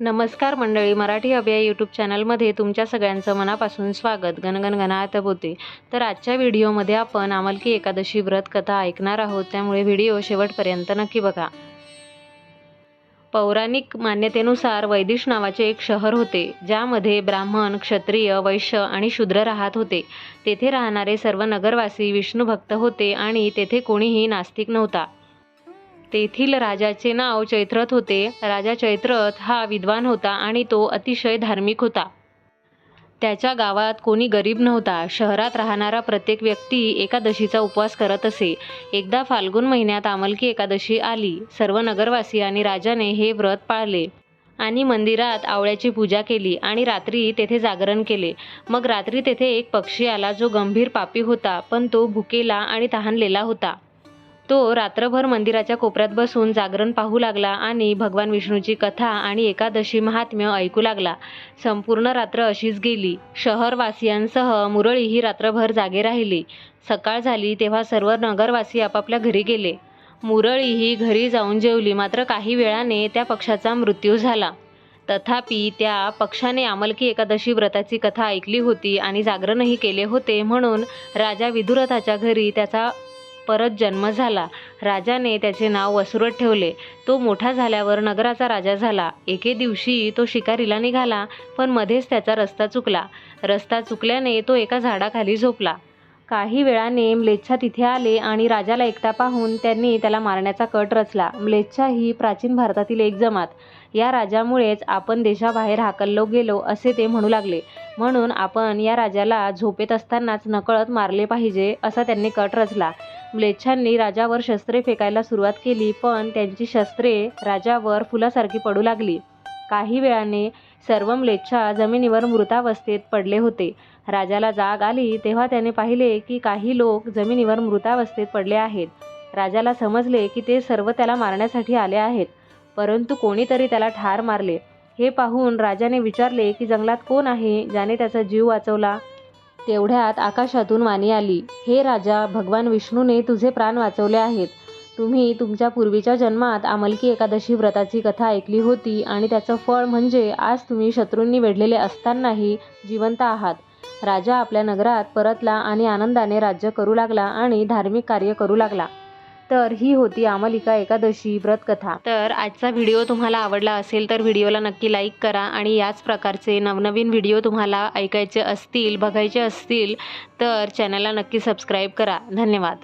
नमस्कार मंडळी मराठी अभ्या यूट्यूब चॅनलमध्ये तुमच्या सगळ्यांचं मनापासून स्वागत. गणगणगणात होते तर आजच्या व्हिडिओमध्ये आपण आमलकी एकादशी व्रत कथा ऐकणार आहोत. त्यामुळे व्हिडिओ शेवटपर्यंत नक्की बघा. पौराणिक मान्यतेनुसार वैदिश नावाचे एक शहर होते ज्यामध्ये ब्राह्मण क्षत्रिय वैश्य आणि शूद्र राहत होते. तेथे राहणारे सर्व नगरवासी विष्णुभक्त होते आणि तेथे कोणीही नास्तिक नव्हता. तेथील राजाचे नाव चैत्रथ होते. राजा चैत्रथ हा विद्वान होता आणि तो अतिशय धार्मिक होता. त्याच्या गावात कोणी गरीब नव्हता. शहरात राहणारा प्रत्येक व्यक्ती एकादशीचा उपवास करत असे. एकदा फाल्गुन महिन्यात आमलकी एकादशी आली. सर्व नगरवासी आणि राजाने हे व्रत पाळले आणि मंदिरात आवळ्याची पूजा केली आणि रात्री तेथे जागरण केले. मग रात्री तेथे एक पक्षी आला जो गंभीर पापी होता पण तो भुकेला आणि तहानलेला होता. तो रात्रभर मंदिराच्या कोपऱ्यात बसून जागरण पाहू लागला आणि भगवान विष्णूची कथा आणि एकादशी महात्म्य ऐकू लागला. संपूर्ण रात्र अशीच गेली. शहरवासियांसह मुरळीही रात्रभर जागे राहिली. सकाळ झाली तेव्हा सर्व नगरवासी आपापल्या घरी गेले. मुरळीही घरी जाऊन जेवली मात्र काही वेळाने त्या पक्षाचा मृत्यू झाला. तथापि त्या पक्षाने आमलकी एकादशी व्रताची कथा ऐकली होती आणि जागरणही केले होते म्हणून राजा विदुरथाच्या घरी त्याचा परत जन्म झाला. राजाने त्याचे नाव वसुरथ ठेवले. तो मोठा झाल्यावर नगराचा राजा झाला. एके दिवशी तो शिकारीला निघाला पण मध्येच त्याचा रस्ता चुकला. रस्ता चुकल्याने तो एका झाडाखाली झोपला. काही वेळाने म्लेच्छा तिथे आले आणि राजाला एकटा पाहून त्यांनी त्याला मारण्याचा कट रचला. म्लेच्छा ही प्राचीन भारतातील एक जमात. या राजामुळेच आपण देशाबाहेर हाकललो गेलो असे ते म्हणू लागले. म्हणून आपण या राजाला झोपेत असतानाच नकळत मारले पाहिजे असा त्यांनी कट रचला. म्लेच्छांनी राजावर शस्त्रे फेकायला सुरुवात केली पण त्यांची शस्त्रे राजावर फुलासारखी पडू लागली. काही वेळाने सर्व म्लेच्छा जमिनीवर मृतावस्थेत पडले होते. राजाला जाग आली तेव्हा त्याने पाहिले की काही लोक जमिनीवर मृतावस्थेत पडले आहेत. राजाला समजले की ते सर्व त्याला मारण्यासाठी आले आहेत. परंतु कोणीतरी त्याला ठार मारले. हे पाहून राजाने विचारले की जंगलात कोण आहे ज्याने त्याचा जीव वाचवला? तेवढ्यात आकाशातून वाणी आली हे राजा भगवान विष्णूने तुझे प्राण वाचवले आहेत. तुम्ही तुमच्या पूर्वीच्या जन्मात आमलकी एकादशी व्रताची कथा ऐकली होती आणि त्याचं फळ म्हणजे आज तुम्ही शत्रूंनी वेढलेले असतानाही जिवंत आहात. राजा आपल्या नगरात परतला आणि आनंदाने राज्य करू लागला आणि धार्मिक कार्य करू लागला. तर ही होती आमलिका एकादशी व्रतकथा. तर आजचा व्हिडिओ तुम्हाला आवडला असेल तर व्हिडिओला नक्की लाईक करा आणि याच प्रकारचे नवनवीन व्हिडिओ तुम्हाला ऐकायचे असतील बघायचे असतील तर चॅनलला नक्की सबस्क्राईब करा. धन्यवाद.